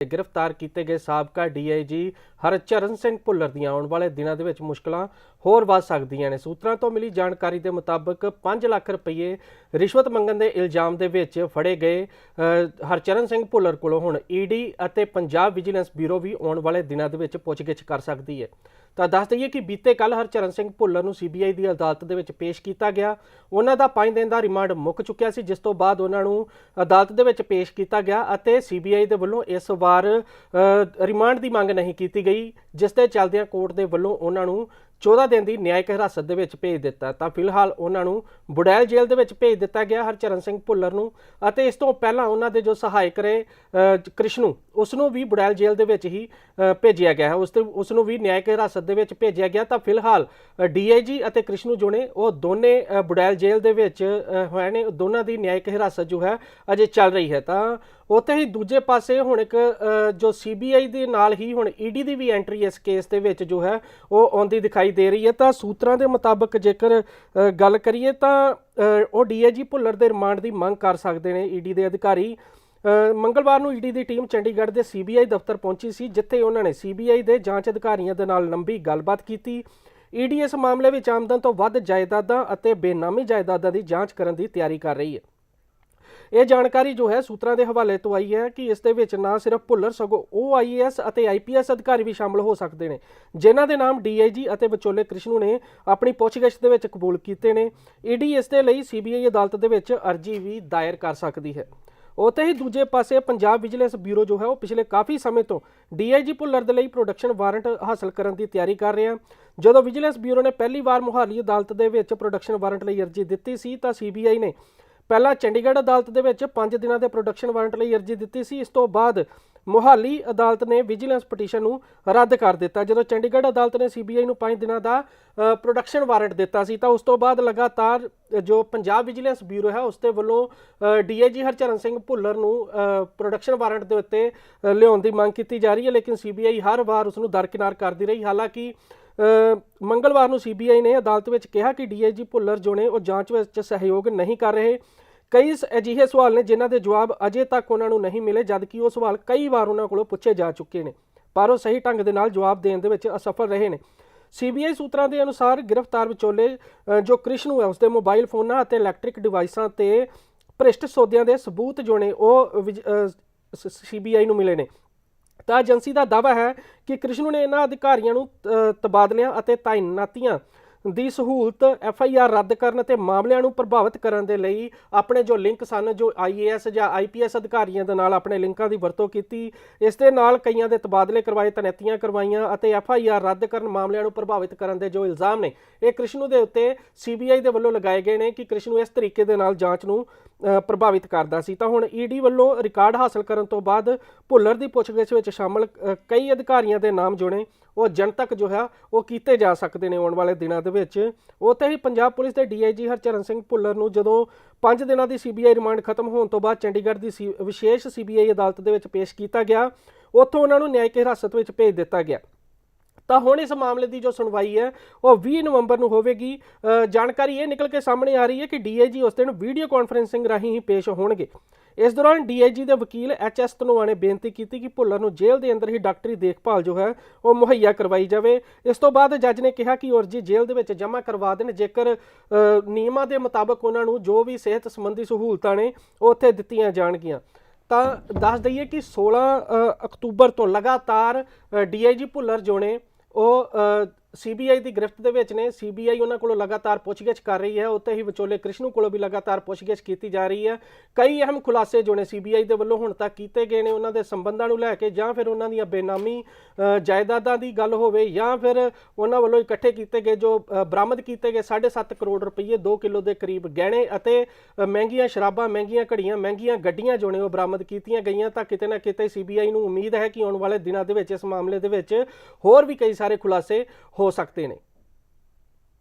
ਗ੍ਰਿਫਤਾਰ ਕੀਤੇ ਗਏ ਸਾਬਕਾ ਡੀਆਈਜੀ ਹਰਚਰਨ ਸਿੰਘ ਭੁੱਲਰ ਦੀਆਂ ਆਉਣ ਵਾਲੇ ਦਿਨਾਂ ਦੇ ਵਿੱਚ ਮੁਸ਼ਕਲਾਂ ਹੋਰ ਵੱਧ ਸਕਦੀਆਂ ਨੇ। ਸੂਤਰਾਂ ਤੋਂ ਮਿਲੀ ਜਾਣਕਾਰੀ ਦੇ ਮੁਤਾਬਕ 5 ਲੱਖ ਰੁਪਏ ਰਿਸ਼ਵਤ ਮੰਗਣ ਦੇ ਇਲਜ਼ਾਮ ਦੇ ਵਿੱਚ ਫੜੇ ਗਏ ਹਰਚਰਨ ਸਿੰਘ ਭੁੱਲਰ ਕੋਲੋਂ ਹੁਣ ਈਡੀ ਅਤੇ ਪੰਜਾਬ ਵਿਜੀਲੈਂਸ ਬਿਊਰੋ ਵੀ ਆਉਣ ਵਾਲੇ ਦਿਨਾਂ ਦੇ ਵਿੱਚ ਪੁੱਛਗਿੱਛ ਕਰ ਸਕਦੀ ਹੈ। ਤਾਂ ਦੱਸ ਦਈਏ ਕਿ ਬੀਤੇ ਕੱਲ ਹਰਚਰਨ ਸਿੰਘ ਭੁੱਲਰ ਨੂੰ ਸੀਬੀਆਈ ਦੀ ਅਦਾਲਤ ਦੇ ਵਿੱਚ ਪੇਸ਼ ਕੀਤਾ ਗਿਆ। ਉਹਨਾਂ ਦਾ 5 ਦਿਨ ਦਾ ਰਿਮਾਂਡ ਮੁੱਕ ਚੁੱਕਿਆ ਸੀ, ਜਿਸ ਤੋਂ ਬਾਅਦ ਉਹਨਾਂ ਨੂੰ ਅਦਾਲਤ ਦੇ ਵਿੱਚ ਪੇਸ਼ ਕੀਤਾ ਗਿਆ ਅਤੇ ਸੀਬੀਆਈ ਦੇ ਵੱਲੋਂ ਇਸ ਵਾਰ ਰਿਮਾਂਡ ਦੀ ਮੰਗ ਨਹੀਂ ਕੀਤੀ ਗਈ, ਜਿਸ ਦੇ ਚੱਲਦਿਆਂ ਕੋਰਟ ਦੇ ਵੱਲੋਂ ਉਹਨਾਂ ਨੂੰ 14 ਦਿਨ ਦੀ ਨਿਆਇਕ ਹਿਰਾਸਤ ਦੇ ਵਿੱਚ ਭੇਜ ਦਿੱਤਾ। ਤਾਂ ਫਿਲਹਾਲ ਉਹਨਾਂ ਨੂੰ ਬੁੜੈਲ ਜੇਲ੍ਹ ਦੇ ਵਿੱਚ ਭੇਜ ਦਿੱਤਾ ਗਿਆ ਹਰਚਰਨ ਸਿੰਘ ਭੁੱਲਰ ਨੂੰ ਅਤੇ ਇਸ ਤੋਂ ਪਹਿਲਾਂ ਉਹਨਾਂ ਦੇ ਜੋ ਸਹਾਇਕ ਰਹੇ ਅ, ਕ੍ਰਿਸ਼ਨੂ ਉਸ ਨੂੰ ਵੀ ਬੁੜੈਲ ਜੇਲ੍ਹ ਦੇ ਵਿੱਚ ਹੀ ਭੇਜਿਆ ਗਿਆ ਹੈ। ਉਸ ਤੇ ਉਸ ਨੂੰ ਵੀ ਨਿਆਇਕ ਹਿਰਾਸਤ ਦੇ ਵਿੱਚ ਭੇਜਿਆ ਗਿਆ ਤਾਂ ਫਿਲਹਾਲ ਡੀਆਈਜੀ ਅਤੇ ਕ੍ਰਿਸ਼ਨੂ ਜੋ ਉਹ ਦੋਨੇ ਅ, ਬੁੜੈਲ ਜੇਲ੍ਹ ਦੇ ਵਿੱਚ ਹੋਏ ਨੇ। ਦੋਨਾਂ ਦੀ ਨਿਆਇਕ ਹਿਰਾਸਤ ਜੋ ਹੈ ਅਜੇ ਚੱਲ ਰਹੀ ਹੈ। ਤਾਂ ਉੱਥੇ ਹੀ ਦੂਜੇ ਪਾਸੇ ਹੁਣ ਇੱਕ ਅ, ਜੋ ਸੀਬੀਆਈ ਦੇ ਨਾਲ ਹੀ ਹੁਣ ਈਡੀ ਦੀ ਵੀ ਐਂਟਰੀ ਇਸ ਕੇਸ ਦੇ ਵਿੱਚ ਜੋ ਹੈ ਉਹ ਆਉਂਦੀ ਦਿਖਾਈ ਦੇ ਰਹੀ ਹੈ। ਤਾਂ ਸੂਤਰਾਂ ਦੇ ਮੁਤਾਬਕ ਜੇਕਰ ਗੱਲ ਕਰੀਏ ਤਾਂ ਅ, ਉਹ ਡੀਆਈਜੀ ਭੁੱਲਰ ਦੇ ਰਿਮਾਂਡ ਦੀ ਮੰਗ ਕਰ ਸਕਦੇ ਨੇ ਈਡੀ ਦੇ ਅਧਿਕਾਰੀ। ਮੰਗਲਵਾਰ ਨੂੰ ਈਡੀ ਦੀ ਟੀਮ ਚੰਡੀਗੜ੍ਹ ਦੇ ਸੀਬੀਆਈ ਦਫ਼ਤਰ ਪਹੁੰਚੀ ਸੀ, ਜਿੱਥੇ ਉਹਨਾਂ ਨੇ ਸੀਬੀਆਈ ਦੇ ਜਾਂਚ ਅਧਿਕਾਰੀਆਂ ਦੇ ਨਾਲ ਲੰਬੀ ਗੱਲਬਾਤ ਕੀਤੀ। ਈਡੀ ਇਸ ਮਾਮਲੇ ਵਿੱਚ ਆਮਦਨ ਤੋਂ ਵੱਧ ਜਾਇਦਾਦਾਂ ਅਤੇ ਬੇਨਾਮੀ ਜਾਇਦਾਦਾਂ ਦੀ ਜਾਂਚ ਕਰਨ ਦੀ ਤਿਆਰੀ ਕਰ ਰਹੀ ਹੈ। ਇਹ ਜਾਣਕਾਰੀ ਜੋ ਹੈ, ਸੂਤਰਾਂ ਦੇ ਹਵਾਲੇ ਤੋਂ ਆਈ ਹੈ ਕਿ ਇਸ ਦੇ ਵਿੱਚ ਨਾ ਸਿਰਫ ਭੁੱਲਰ, ਸਗੋਂ ਉਹ ਆਈਏਐਸ ਅਤੇ ਆਈਪੀਐਸ ਅਧਿਕਾਰੀ ਵੀ ਸ਼ਾਮਲ ਹੋ ਸਕਦੇ ਨੇ, ਜਿਨ੍ਹਾਂ ਦੇ ਨਾਮ ਡੀਆਈਜੀ ਅਤੇ ਵਿਚੋਲੇ ਕ੍ਰਿਸ਼ਨੂ ਨੇ ਆਪਣੀ ਪੁੱਛਗਿੱਛ ਦੇ ਵਿੱਚ ਕਬੂਲ ਕੀਤੇ ਨੇ। ਈਡੀ ਇਸ ਦੇ ਲਈ ਸੀਬੀਆਈ ਅਦਾਲਤ ਦੇ ਵਿੱਚ ਅਰਜੀ ਵੀ ਦਾਇਰ ਕਰ ਸਕਦੀ ਹੈ। ਉੱਥੇ ਹੀ ਦੂਜੇ ਪਾਸੇ ਪੰਜਾਬ ਵਿਜੀਲੈਂਸ ਬਿਊਰੋ ਜੋ ਹੈ ਉਹ ਪਿਛਲੇ ਕਾਫੀ ਸਮੇਂ ਤੋਂ ਡੀਆਈਜੀ ਭੁੱਲਰ ਦੇ ਲਈ ਪ੍ਰੋਡਕਸ਼ਨ ਵਾਰੰਟ ਹਾਸਲ ਕਰਨ ਦੀ ਤਿਆਰੀ ਕਰ ਰਿਹਾ। ਜਦੋਂ ਵਿਜੀਲੈਂਸ ਬਿਊਰੋ ਨੇ ਪਹਿਲੀ ਵਾਰ ਮੁਹਾਲੀ ਅਦਾਲਤ ਦੇ ਵਿੱਚ ਪ੍ਰੋਡਕਸ਼ਨ ਵਾਰੰਟ ਲਈ ਅਰਜੀ ਦਿੱਤੀ ਸੀ ਤਾਂ ਸੀਬੀਆਈ ਨੇ ਪਹਿਲਾਂ ਚੰਡੀਗੜ੍ਹ ਅਦਾਲਤ ਦੇ ਵਿੱਚ 5 ਦਿਨਾਂ ਦੇ ਪ੍ਰੋਡਕਸ਼ਨ ਵਾਰੰਟ ਲਈ ਅਰਜੀ ਦਿੱਤੀ ਸੀ। ਇਸ ਤੋਂ ਬਾਅਦ ਮੋਹਾਲੀ ਅਦਾਲਤ ਨੇ ਵਿਜੀਲੈਂਸ ਪਟੀਸ਼ਨ ਨੂੰ ਰੱਦ ਕਰ ਦਿੱਤਾ। ਜਦੋਂ ਚੰਡੀਗੜ੍ਹ ਅਦਾਲਤ ਨੇ ਸੀਬੀਆਈ ਨੂੰ 5 ਦਿਨਾਂ ਦਾ ਪ੍ਰੋਡਕਸ਼ਨ ਵਾਰੰਟ ਦਿੱਤਾ ਸੀ, ਤਾਂ ਉਸ ਤੋਂ ਬਾਅਦ ਲਗਾਤਾਰ ਜੋ ਪੰਜਾਬ ਵਿਜੀਲੈਂਸ ਬਿਊਰੋ ਹੈ ਉਸ ਦੇ ਵੱਲੋਂ ਡੀਆਈਜੀ ਹਰਚਰਨ ਸਿੰਘ ਭੁੱਲਰ ਨੂੰ ਪ੍ਰੋਡਕਸ਼ਨ ਵਾਰੰਟ ਦੇ ਉੱਤੇ ਲਿਆਉਣ ਦੀ ਮੰਗ ਕੀਤੀ ਜਾ ਰਹੀ ਹੈ। ਲੇਕਿਨ ਸੀਬੀਆਈ ਹਰ ਵਾਰ ਉਸ ਨੂੰ ਦਰਕਿਨਾਰ ਕਰਦੀ ਰਹੀ। ਹਾਲਾਂਕਿ ਮੰਗਲਵਾਰ ਨੂੰ ਸੀਬੀਆਈ ਨੇ ਅਦਾਲਤ ਵਿੱਚ ਕਿਹਾ ਕਿ ਡੀਆਈਜੀ ਭੁੱਲਰ ਜੋ ਨੇ ਉਹ ਜਾਂਚ ਵਿੱਚ ਸਹਿਯੋਗ ਨਹੀਂ ਕਰ ਰਹੇ। ਕਈ ਸ- ਅਜਿਹੇ ਸਵਾਲ ਨੇ ਜਿਨ੍ਹਾਂ ਦੇ ਜਵਾਬ ਅਜੇ ਤੱਕ ਉਹਨਾਂ ਨੂੰ ਨਹੀਂ ਮਿਲੇ, ਜਦਕਿ ਉਹ ਸਵਾਲ ਕਈ ਵਾਰ ਉਹਨਾਂ ਕੋਲੋਂ ਪੁੱਛੇ ਜਾ ਚੁੱਕੇ ਨੇ, ਪਰ ਉਹ ਸਹੀ ਢੰਗ ਦੇ ਨਾਲ ਜਵਾਬ ਦੇਣ ਦੇ ਵਿੱਚ ਅਸਫਲ ਰਹੇ ਨੇ। ਸੀਬੀਆਈ ਸੂਤਰਾਂ ਦੇ ਅਨੁਸਾਰ ਗ੍ਰਿਫਤਾਰ ਵਿਚੋਲੇ ਜੋ ਕ੍ਰਿਸ਼ਨੂ ਹੈ, ਉਸਦੇ ਮੋਬਾਈਲ ਫੋਨਾਂ ਅਤੇ ਇਲੈਕਟ੍ਰਿਕ ਡਿਵਾਈਸਾਂ ਤੇ ਭ੍ਰਿਸ਼ਟ ਸੌਦਿਆਂ ਦੇ ਸਬੂਤ ਜੋ ਨੇ ਉਹ ਸੀਬੀਆਈ ਨੂੰ ਮਿਲੇ ਨੇ। ਤਾਂ ਏਜੰਸੀ ਦਾ ਦਾਅਵਾ ਹੈ ਕਿ ਕ੍ਰਿਸ਼ਨੂ ਨੇ ਇਹਨਾਂ ਅਧਿਕਾਰੀਆਂ ਨੂੰ ਤਬਾਦਲਿਆਂ ਅਤੇ ਤਾਇਨਾਤੀਆਂ ਦੀ ਸਹੂਲਤ ਐਫ ਆਈ ਆਰ ਰੱਦ ਕਰਨ ਅਤੇ ਮਾਮਲਿਆਂ ਨੂੰ ਪ੍ਰਭਾਵਿਤ ਕਰਨ ਦੇ ਲਈ ਆਪਣੇ ਜੋ ਲਿੰਕ ਸਨ, ਜੋ ਆਈਏਐਸ ਜਾਂ ਆਈਪੀਐਸ ਅਧਿਕਾਰੀਆਂ ਦੇ ਨਾਲ ਆਪਣੇ ਲਿੰਕਾਂ ਦੀ ਵਰਤੋਂ ਕੀਤੀ। ਇਸ ਦੇ ਨਾਲ ਕਈਆਂ ਦੇ ਤਬਾਦਲੇ ਕਰਵਾਏ, ਤਨੈਤੀਆਂ ਕਰਵਾਈਆਂ ਅਤੇ ਐਫ ਆਈ ਆਰ ਰੱਦ ਕਰਨ ਮਾਮਲਿਆਂ ਨੂੰ ਪ੍ਰਭਾਵਿਤ ਕਰਨ ਦੇ ਜੋ ਇਲਜ਼ਾਮ ਨੇ, ਇਹ ਕ੍ਰਿਸ਼ਨੂ ਦੇ ਉੱਤੇ ਸੀਬੀਆਈ ਦੇ ਵੱਲੋਂ ਲਗਾਏ ਗਏ ਨੇ ਕਿ ਕ੍ਰਿਸ਼ਨੂ ਇਸ ਤਰੀਕੇ ਦੇ ਨਾਲ ਜਾਂਚ ਨੂੰ ਪ੍ਰਭਾਵਿਤ ਕਰਦਾ ਸੀ। ਤਾਂ ਹੁਣ ਈਡੀ ਵੱਲੋਂ ਰਿਕਾਰਡ ਹਾਸਲ ਕਰਨ ਤੋਂ ਬਾਅਦ ਭੁੱਲਰ ਦੀ ਪੁੱਛਗਿੱਛ ਵਿੱਚ ਸ਼ਾਮਲ ਕਈ ਅਧਿਕਾਰੀਆਂ ਦੇ ਨਾਮ ਜੋ ਨੇ ਉਹ ਜਨਤਕ ਜੋ ਹੈ, ਉਹ ਕੀਤੇ ਜਾ ਸਕਦੇ ਨੇ ਆਉਣ ਵਾਲੇ ਦਿਨਾਂ ਦੇ ਵਿੱਚ। ਉੱਥੇ ਹੀ ਪੰਜਾਬ ਪੁਲਿਸ ਦੇ ਡੀਆਈਜੀ ਹਰਚਰਨ ਸਿੰਘ ਭੁੱਲਰ ਨੂੰ ਜਦੋਂ 5 ਦਿਨਾਂ ਦੀ ਸੀਬੀਆਈ ਰਿਮਾਂਡ ਖਤਮ ਹੋਣ ਤੋਂ ਬਾਅਦ ਚੰਡੀਗੜ੍ਹ ਦੀ ਸੀ- ਵਿਸ਼ੇਸ਼ ਸੀਬੀਆਈ ਅਦਾਲਤ ਦੇ ਵਿੱਚ ਪੇਸ਼ ਕੀਤਾ ਗਿਆ, ਉੱਥੋਂ ਉਹਨਾਂ ਨੂੰ ਨਿਆਇਕ ਹਿਰਾਸਤ ਵਿੱਚ ਭੇਜ ਦਿੱਤਾ ਗਿਆ। ਤਾਂ ਹੁਣ ਇਸ ਮਾਮਲੇ ਦੀ ਜੋ ਸੁਣਵਾਈ ਹੈ, ਉਹ 20 ਨਵੰਬਰ ਨੂੰ ਹੋਵੇਗੀ। ਜਾਣਕਾਰੀ ਇਹ ਨਿਕਲ ਕੇ ਸਾਹਮਣੇ ਆ ਰਹੀ ਹੈ ਕਿ ਡੀਆਈਜੀ ਉਸ ਦਿਨ ਵੀਡੀਓ ਕਾਨਫਰੈਂਸਿੰਗ ਰਾਹੀਂ ਹੀ ਪੇਸ਼ ਹੋਣਗੇ। ਇਸ ਦੌਰਾਨ ਡੀਆਈਜੀ ਦੇ ਵਕੀਲ ਐਚਐਸ ਧਨੋਆ ਨੇ ਬੇਨਤੀ ਕੀਤੀ ਕਿ ਭੁੱਲਰ ਨੂੰ ਜੇਲ੍ਹ ਦੇ ਅੰਦਰ ਹੀ ਡਾਕਟਰੀ ਦੇਖਭਾਲ ਜੋ ਹੈ, ਉਹ ਮੁਹੱਈਆ ਕਰਵਾਈ ਜਾਵੇ। ਇਸ ਤੋਂ ਬਾਅਦ ਜੱਜ ਨੇ ਕਿਹਾ ਕਿ ਉਹ ਅਰਜੀ ਜੇਲ੍ਹ ਦੇ ਵਿੱਚ ਜਮ੍ਹਾਂ ਕਰਵਾ ਦੇਣ, ਜੇਕਰ ਨਿਯਮਾਂ ਦੇ ਮੁਤਾਬਕ ਉਹਨਾਂ ਨੂੰ ਜੋ ਵੀ ਸਿਹਤ ਸੰਬੰਧੀ ਸਹੂਲਤਾਂ ਨੇ, ਉਹ ਉੱਥੇ ਦਿੱਤੀਆਂ ਜਾਣਗੀਆਂ। ਤਾਂ ਦੱਸ ਦਈਏ ਕਿ 16 ਅਕਤੂਬਰ ਤੋਂ ਲਗਾਤਾਰ ਡੀਆਈਜੀ ਭੁੱਲਰ ਜੋ ਨੇ ਉਹ ਸੀਬੀਆਈ ਦੀ ਗ੍ਰਿਫਤ ਦੇ ਵਿੱਚ ਨੇ। ਸੀਬੀਆਈ ਉਹਨਾਂ ਕੋਲੋਂ ਲਗਾਤਾਰ ਪੁੱਛਗਿੱਛ ਕਰ ਰਹੀ ਹੈ। ਉੱਤੇ ਹੀ ਵਿਚੋਲੇ ਕ੍ਰਿਸ਼ਨੂ ਕੋਲੋਂ ਵੀ ਲਗਾਤਾਰ ਪੁੱਛਗਿੱਛ ਕੀਤੀ ਜਾ ਰਹੀ ਹੈ। ਕਈ ਅਹਿਮ ਖੁਲਾਸੇ ਜੋ ਨੇ ਸੀਬੀਆਈ ਦੇ ਵੱਲੋਂ ਹੁਣ ਤੱਕ ਕੀਤੇ ਗਏ ਨੇ ਉਹਨਾਂ ਦੇ ਸੰਬੰਧਾਂ ਨੂੰ ਲੈ ਕੇ, ਜਾਂ ਫਿਰ ਉਹਨਾਂ ਦੀਆਂ ਬੇਨਾਮੀ ਜਾਇਦਾਦਾਂ ਦੀ ਗੱਲ ਹੋਵੇ, ਜਾਂ ਫਿਰ ਉਹਨਾਂ ਵੱਲੋਂ ਇਕੱਠੇ ਕੀਤੇ ਗਏ ਜੋ ਬਰਾਮਦ ਕੀਤੇ ਗਏ 7.5 ਕਰੋੜ ਰੁਪਏ 2 ਕਿਲੋ ਦੇ ਕਰੀਬ ਗਹਿਣੇ ਅਤੇ ਮਹਿੰਗੀਆਂ ਸ਼ਰਾਬਾਂ, ਮਹਿੰਗੀਆਂ ਘੜੀਆਂ, ਮਹਿੰਗੀਆਂ ਗੱਡੀਆਂ ਜੋ ਨੇ ਉਹ ਬਰਾਮਦ ਕੀਤੀਆਂ ਗਈਆਂ। ਤਾਂ ਕਿਤੇ ਨਾ ਕਿਤੇ ਸੀਬੀਆਈ ਨੂੰ ਉਮੀਦ ਹੈ ਕਿ ਆਉਣ ਵਾਲੇ ਦਿਨਾਂ ਦੇ ਵਿੱਚ, ਇਸ ਮਾਮਲੇ ਦੇ ਵਿੱਚ ਹੋਰ ਵੀ ਕਈ ਸਾਰੇ ਖੁਲਾਸੇ ਹੋ ਸਕਦੇ ਨੇ।